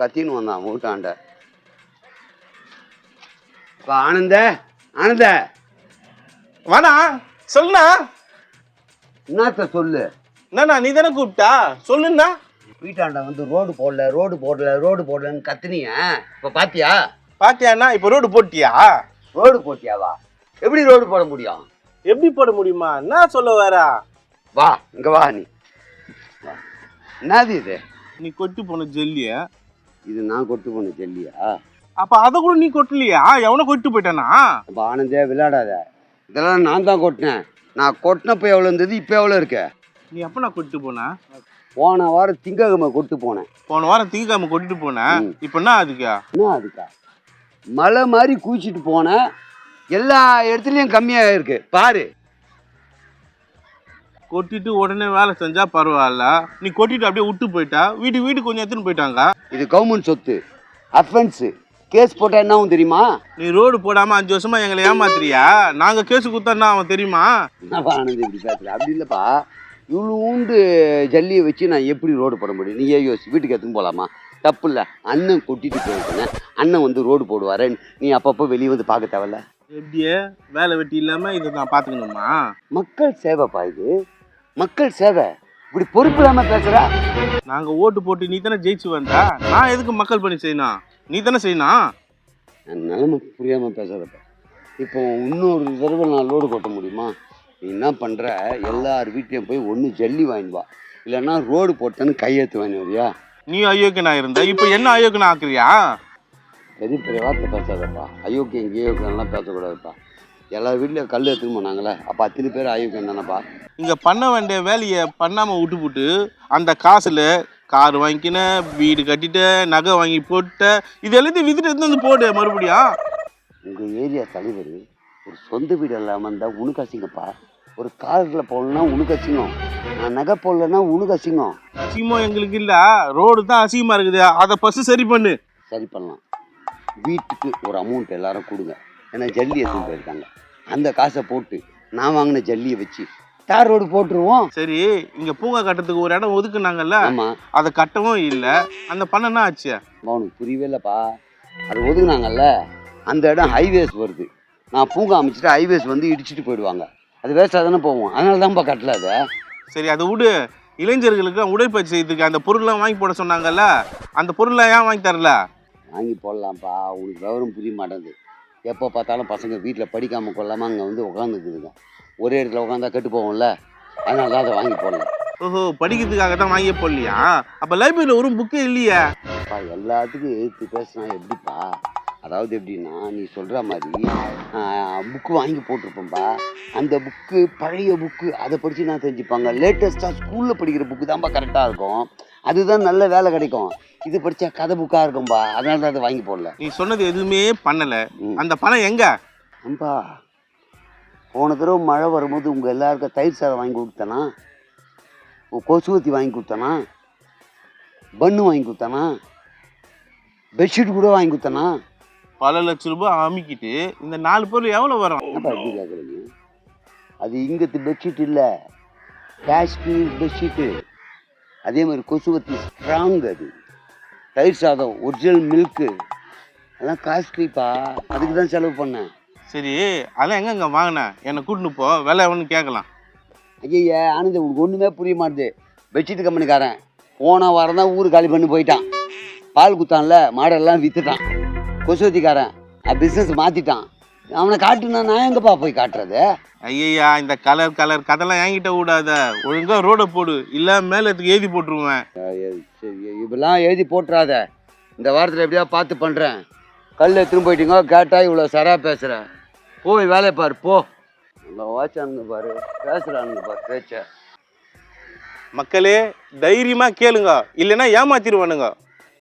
கத்தின்னு வந்தான் வீட்டாண்ட இப்போ ஆனந்த ஆனந்த. வாடா சொல்லுண்ணா. என்னத்த சொல்லு? என்னண்ணா நீ தானே கூப்பிட்டா? சொல்லுண்ணா. வீட்டாண்ட வந்து ரோடு போடல ரோடு போடல ரோடு போடலன்னு கத்துனீங்க இப்போ பாத்தியா? பாத்தியாண்ணா இப்போ ரோடு போட்டியா? ரோடு போட்டியாவா? எப்படி ரோடு போட முடியும்? எப்படி போட முடியுமா? என்ன சொல்ல வரா? வா இங்க வா நீ. என்னது இது? நீ கொட்டி போன ஜெல்லிய இது நான் கொட்டு போன ஜல்லியா அப்ப அதை கூட நீ கொட்டலையா? எவனை கொட்டு போயிட்டானா? அப்போ ஆனந்தே விளையாடாத. இதெல்லாம் நான் தான் கொட்டினேன். நான் கொட்டினப்போ எவ்வளோ இருந்தது இப்போ எவ்வளோ இருக்கு? நீ எப்ப நான் கொட்டு போன? போன வாரம் திங்கக்கிழமை கொட்டு போனேன். போன வாரம் திங்கக்காம கொட்டிட்டு போன. ம். இப்ப என்ன அதுக்கா என்ன அதுக்கா மலை மாதிரி குளிச்சுட்டு போனேன் எல்லா இடத்துலையும் கம்மியாக இருக்கு. பாரு. கொட்டிட்டு உடனே வேலை செஞ்சா பரவாயில்ல. நீ கொட்டிட்டு அப்படியே விட்டு போயிட்டா? வீட்டுக்கு வீட்டுக்கு கொஞ்சம் எடுத்துன்னு போயிட்டாங்க இது கவர்மெண்ட் சொத்து. அஃபென்ஸு கேஸ் போட்டால் என்ன ஆகும் தெரியுமா? நீ ரோடு போடாம அஞ்சு வருஷமா எங்களை ஏமாத்துறியா? நாங்க கேஸ் குத்தா அவன் தெரியுமா? என்னப்பா ஆனந்த் இப்படி பேசுற அப்படி இல்லைப்பா. இவ்வளோ உண்டு ஜல்லியை வச்சு நான் எப்படி ரோடு போட முடியும்? நீ ஏன் யோசி. வீட்டுக்கு எடுத்துன்னு போகலாமா தப்பு இல்லை. அண்ணன் கொட்டிட்டு போயிருக்கேன் அண்ணன் வந்து ரோடு போடுவாரு. நீ அப்பப்போ வெளியே வந்து பார்க்க தேவையில்ல? எப்படியே? வேலை வெட்டி இல்லாம இதை நான் பாத்துக்கணுமா மக்கள் சேவைப்பா இது. மக்கள் சேவை. இப்படி பொறுப்பு இல்லாமல் பேசுற? நாங்க ஓட்டு போட்டு நீ தானே ஜெயிச்சு வந்தா நான் எதுக்கு மக்கள் பணி செய்யணும்? நீ தானே செய்யணும்? நிலைமை புரியாமல் பேசுறப்ப இப்போ இன்னொரு தடவை நான் லோடு கொட்ட முடியுமா? நீ என்ன பண்ணுற எல்லார் வீட்லேயும் போய் ஒன்று ஜல்லி வாங்கிட்டு வா. இல்லைன்னா ரோடு போட்டேன்னு கையெழுத்து வாங்கி வரியா? நீ அயோக்கியனா இருந்த? இப்போ என்ன அயோக்கியனா ஆக்குறியா? பெரிய பெரிய வார்த்தை பேசாதப்பா. அயோக்கியம் கீயோக்கியம்லாம் பேசக்கூடாதுப்பா. எல்லா வீட்லேயும் கல் எடுத்துன்னு போனாங்களே அப்போ அத்தனை பேர் அயோக்கியம் தானேப்பா இங்க பண்ண வேண்டிய வேலையை பண்ணாம விட்டுப்புட்டு அந்த காசுல கார் வாங்கிக்கின வீடு கட்டிட்ட நகை வாங்கி போட்ட இது எல்லாத்தையும் வித்துட்டு எடுத்து வந்து போடு மறுபடியும். உங்கள் ஏரியா தலைவர் ஒரு சொந்த வீடு இல்லாமல் இருந்தால் உனக்கு அசிங்கப்பா. ஒரு காரில் போடலன்னா உனக்கு அசிங்கம். நான் நகை போடலன்னா உனக்கு அசிங்கம். அசிங்கமோ எங்களுக்கு இல்ல. ரோடு தான் அசிங்கமா இருக்குது. அதை ஃபர்ஸ்ட் சரி பண்ணு. சரி பண்ணலாம். வீட்டுக்கு ஒரு அமௌண்ட் எல்லாரும் கொடுங்க. ஏன்னா ஜல்லி எடுத்துன்னு போயிருக்காங்க அந்த காசை போட்டு நான் வாங்கின ஜல்லியை வச்சு தார் ரோடு போட்டுருவோம். சரி இங்க பூங்கா கட்டுறதுக்கு ஒரு இடம் ஒதுக்குனாங்கல்ல? ஆமாம் அதை கட்டவும் இல்ல. அந்த பணம் என்ன ஆச்சு? அவனுக்கு புரியவே இல்லைப்பா அது ஒதுக்குனாங்கல்ல. அந்த இடம் ஹைவேஸ் வருது. நான் பூங்கா அமைச்சிட்டு ஹைவேஸ் வந்து இடிச்சிட்டு போயிடுவாங்க. அது வேஸ்ட்டாக தானே போவோம் அதனால தான்ப்பா கட்டல அதை. சரி அதை விடு. இளைஞர்களுக்கு உடற்பயிற்சி செய்யறதுக்கு அந்த பொருள்லாம் வாங்கி போட சொன்னாங்கல்ல? அந்த பொருள்லாம் ஏன் வாங்கி தரல? வாங்கி போடலாம்ப்பா. உனக்கு விவரம் புரிய மாட்டேங்குது. எப்போ பார்த்தாலும் பசங்க வீட்டில் படிக்காமல் கொள்ளாமல் அங்கே வந்து உட்காந்துக்குதுங்க ஒரே இடத்துல உட்காந்தா கெட்டு போவோம்ல அதனால தான் அதை வாங்கி போடல. ஓஹோ படிக்கிறதுக்காக தான் வாங்கியே போடலையா? அப்ப லைப்ரரியில ஒரு புக்கே இல்லையே? எல்லாத்துக்கும் எதிர்த்து பேசினா எப்படிப்பா? அதாவது எப்படின்னா நீ சொல்கிற மாதிரி புக்கு வாங்கி போட்டிருப்பேன்ப்பா அந்த புக்கு பழைய புக்கு அதை படித்து நான் தெரிஞ்சுப்பாங்க? லேட்டஸ்ட்டாக ஸ்கூலில் படிக்கிற புக்கு தான்ப்பா கரெக்டாக இருக்கும். அதுதான் நல்ல வேலை கிடைக்கும். இது படித்தா கதை புக்காக இருக்கும்பா. அதனால தான் அதை வாங்கி போடல. நீ சொன்னது எதுவுமே பண்ணல. அந்த பணம் எங்க? அம்பா போன தடவை மழை வரும்போது உங்கள் எல்லாருக்கும் தயிர் சாதம் வாங்கி கொடுத்தனா? கொசுவத்தி வாங்கி கொடுத்தனா? பன்னு வாங்கி கொடுத்தனா? பெட்ஷீட் கூட வாங்கி கொடுத்தனா? பல லட்ச ரூபாய் அமுக்கிட்டு இந்த நாலு பொருள் எவ்வளவு வரும்? அது இங்கத்து பெட்ஷீட் இல்லை. காஷ்மீர் பெட்ஷீட்டு அதே மாதிரி கொசுவத்தி ஸ்ட்ராங் அது. தயிர் சாதம் ஒரிஜினல் மில்க்கு அதெல்லாம் காஸ்ட்லிப்பா அதுக்கு தான் செலவு பண்ணேன். சரி அதெல்லாம் எங்க வாங்கின? என்னை கூட்டின்னு போ விலை எவ்வளோன்னு கேட்கலாம். ஐயா ஆனந்த் உனக்கு ஒன்றுமே புரிய மாட்டுது. பெட்ஷீட் கம்பெனிக்காரன் போன வாரம் தான் ஊர் காலி பண்ணி போயிட்டான். பால் குத்தான்ல மாடெல்லாம் விற்றுட்டான் கொசுவத்திக்காரன் பிஸ்னஸ் மாற்றிட்டான் அவனை காட்டுனா நான் எங்கப்பா போய் காட்டுறது? ஐயையா இந்த கலர் கலர் கதெல்லாம் என்கிட்ட விடாத. ஒழுங்கா ரோட போடு. இல்ல மேலத்துக்கு எழுதி போட்டுருவேன். சரி இப்பெல்லாம் எழுதி போட்டுறாத. இந்த வாரத்தில் எப்படியா பார்த்து பண்ணுறேன் கல் எடுத்துன்னு போயிட்டீங்க கேட்டா இவ்வளோ சரா பேசுகிறேன் போய் வேலையை பாரு போ. நல்லா வாட்சானுங்க பாரு பேசுகிறானுங்க பாரு பேச்ச. மக்களே தைரியமா கேளுங்க. இல்லைன்னா ஏமாத்திடுவானுங்க.